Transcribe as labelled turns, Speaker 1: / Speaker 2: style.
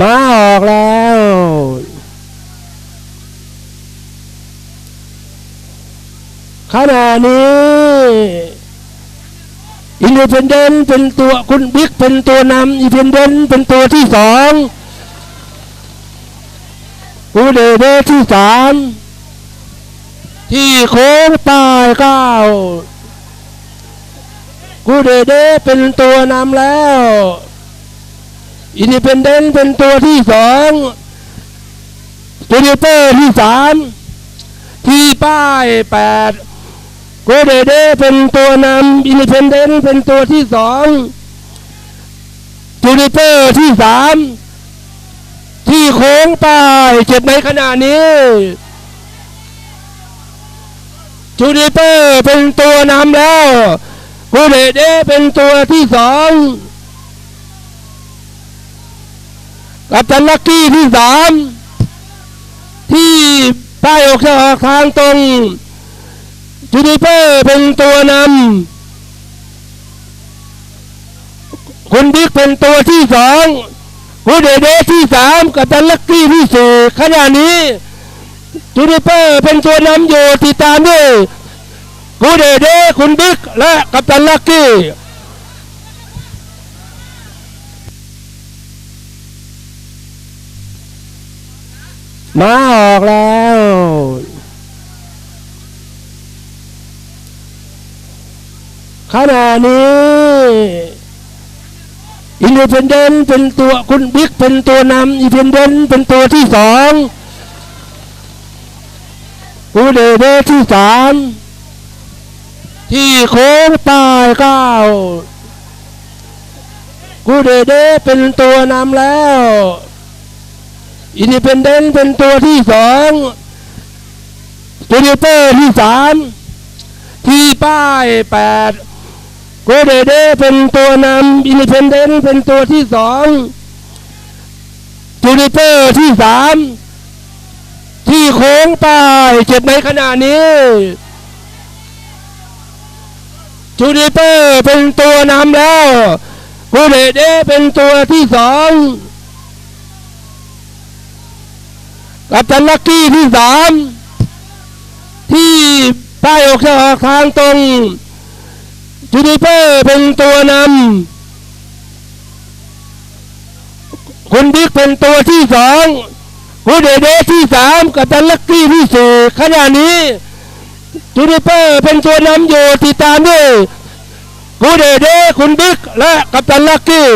Speaker 1: มาออกแล้ว ขณะนี้อินดิเพนเดนเป็นตัวคุณบิ๊กเป็นตัวนำอินดิเพนเดนเป็นตัวที่สองกูเดเดที่สามที่โค้งปลายเก้ากูเดเดเป็นตัวนำแล้ว อินดิเพนเดนเป็นตัวที่สองตัวเดเตอร์ที่สามที่ป้ายแปดกูเดเดเป็นตัวนำอินดิเพนเดนเป็นตัวที่สองตัวเดเตอร์ที่สามที่โค้งป้ายเจ็บในขณะนี้จูดิเปอร์เป็นตัวนำแล้วกูเดเดเป็นตัวที่สอง กับจันลักกี้ที่สามที่ป้ายออกจะออกทางตรงจูดิเปอร์เป็นตัวนำคุณบิ๊กเป็นตัวที่สองกูเดเดที่สามกับจันลักกี้ที่สี่ขณะนี้จูดิเปอร์เป็นตัวนำอยู่ติดตามด้วยกูเดเดคุณบิ๊กและกัปตันลักกี้ มาออกแล้ว ขณะนี้อินดิเพนเดนเป็นตัวคุณบิ๊กเป็นตัวนำอินดิเพนเดนเป็นตัวที่สองกูเดเดที่สามที่โค้งปลายเก้ากูเดเดเป็นตัวนำแล้ว อินดิเพนเดนเป็นตัวที่สองตัวเดเตอร์ที่สามที่ป้ายแปดกูเดเดเป็นตัวนำอินดิเพนเดนเป็นตัวที่สองตัวเดเตอร์ที่สามที่โค้งป้ายเจ็บในขณะนี้จูดิเปอร์เป็นตัวนำแล้วกูเดเดเป็นตัวที่สอง กับจันลักกี้ที่สามที่ป้ายออกจะออกทางตรงจูดิเปอร์เป็นตัวนำคุณบิ๊กเป็นตัวที่สองกูเดเดที่สามกับจันลักกี้ที่สี่ขณะนี้จูดิเปอร์เป็นตัวนำอยู่ติดตามด้วยกูเดเดคุณบิ๊กและกัปตันลักกี้